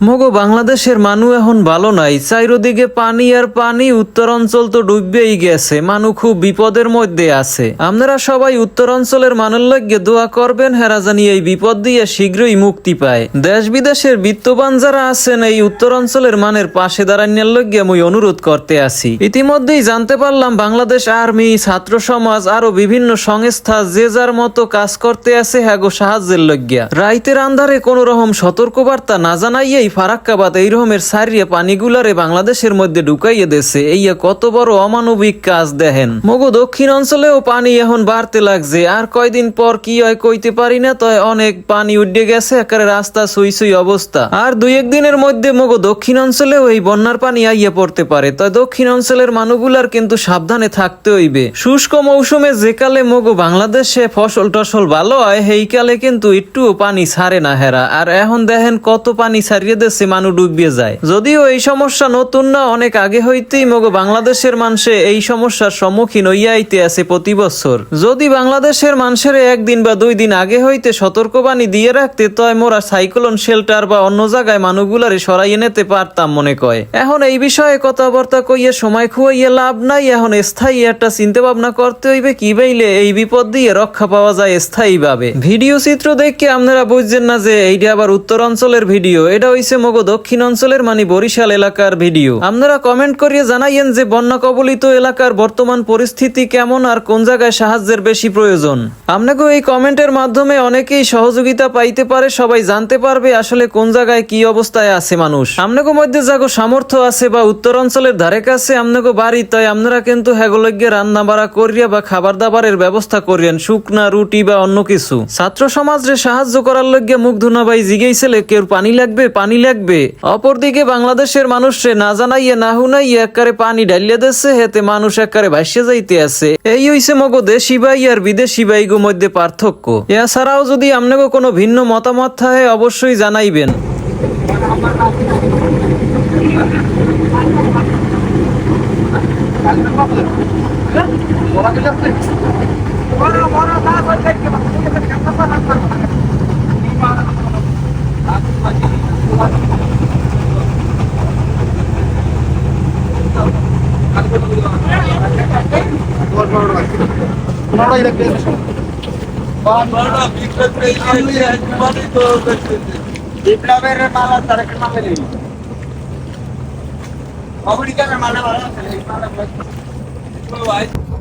মগো বাংলাদেশের মানু এখন ভালো নাই। চাইরোদিকে পানি আর পানি উত্তর অঞ্চল তো ডুববেই গেছে। মানু খুব বিপদের মধ্যে আছে। আপনারা সবাই উত্তর অঞ্চলের মানুষ লগে দোয়া করবেন, হেরা জানি এই বিপদ দিয়ে শীঘ্রই মুক্তি পায়। দেশ বিদেশের বিত্তবান যারা আছেন, এই উত্তর অঞ্চলের মানের পাশে দাঁড়ানোর লগে আমি অনুরোধ করতে আসি ইতিমধ্যেই জানতে পারলাম, বাংলাদেশ আর্মি, ছাত্র সমাজ, আরও বিভিন্ন সংস্থা যে যার মতো কাজ করতে আছে, হ্যাগো সাহায্যের লজ্ঞা রাইতের আন্ধারে কোন রকম সতর্কবার্তা না জানাইয়েই ফারাক্কাবাদ এই রকমের সারিয়ে পানিগুলারে বাংলাদেশের মধ্যে ঢুকাইয়ে দেছে। এইয়া কত বড় অমানবিক কাজ দেখেন। মগো দক্ষিণ অঞ্চলেও পানি এখন বাড়তে লাগছে। আর কয়দিন পর কি হয় কইতে পারি না, তয় অনেক পানি উঠে গেছে, একেবারে রাস্তা সুই সুই অবস্থা। আর দুই একদিনের মধ্যে মগো দক্ষিণ অঞ্চলেও এই বন্যার পানি আইয়া পড়তে পারে। তয় দক্ষিণ অঞ্চলের মানুষগুলার কিন্তু সাবধানে থাকতে হইবে। শুষ্ক মৌসুমে যে কালে মগো বাংলাদেশে ফসল টসল ভালো হয়, সেই কালে কিন্তু একটুও পানি ছাড়ে না হেরা। আর এখন দেখেন কত পানি ছাড়িয়ে দেশে মানুষ ডুবিয়ে যায়। যদিও এই সমস্যা নতুন না, অনেক আগে হইতেই মগো বাংলাদেশের মানুষে এই সমস্যার সম্মুখীন হইয়া আইতে আছে প্রতি বছর। যদি বাংলাদেশের মানুষের একদিন বা দুই দিন আগে হইতে সতর্কবাণী দিয়ে রাখতে, তয় মোরা সাইক্লোন শেল্টার বা অন্য জায়গায় মানুষগুলারে সরাইয়ে নিতে পারতাম মনে কয়। এখন এই বিষয়ে কথাবার্তা কইয়ে সময় খুয়াইয়ে লাভ নাই, এখন স্থায়ী একটা চিন্তা ভাবনা করতে হইবে, কি বাইলে এই বিপদ দিয়ে রক্ষা পাওয়া যায় স্থায়ী ভাবে ভিডিও চিত্র দেখে আপনারা বুঝছেন না যে এইটা আবার উত্তর অঞ্চলের ভিডিও, এটা হইছে মগো দক্ষিণ অঞ্চলের মানে বরিশাল এলাকার ভিডিও। আপনারা কমেন্ট করিয়ে জানাইয়েন যে বন্যা কবলিত এলাকার বর্তমান পরিস্থিতি কেমন আর কোন জায়গায় সাহায্যের বেশি প্রয়োজন। আপনাকে এই কমেন্টের মাধ্যমে অনেকেই সহযোগিতা পাইতে পারে, সবাই জানতে পারবে আসলে কোন জায়গায় কি অবস্থায় আছে মানুষ। আপনাকে মধ্যে যাগো সামর্থ্য আছে বা উত্তর অঞ্চলের ধারে কাছে আপনাকে বাড়ি, তাই আপনারা কিন্তু হেগলজ্ঞে রান্না বাড়া করিয়া বা খাবার দাবারের ব্যবস্থা করিয়েন, শুকনা রুটি বা অন্য কিছু। ছাত্র সমাজরে সাহায্য করার লজ্ঞে মুখ ধুনা ভাই জিগেইছিলে কেউ পানি লাগবে? পানি লাগবে। অপরদিকে বাংলাদেশের মানুষরে না জানাইয়া, না হুনাইয়ে এককারে পানি ডালিয়ে দেছে হেতে মানুষ এককারে ভাসিয়ে যাইতে আছে। এই হইছে মগো দেশি ভাই আর বিদেশি ভাইগো মধ্যে পার্থক্য। এছাড়াও যদি আপনাকে কোনো ভিন্ন মতামত থাকে, অবশ্যই জানাইবেন। বিপ্লবের মালা তারকের মালা নেই মালা মালা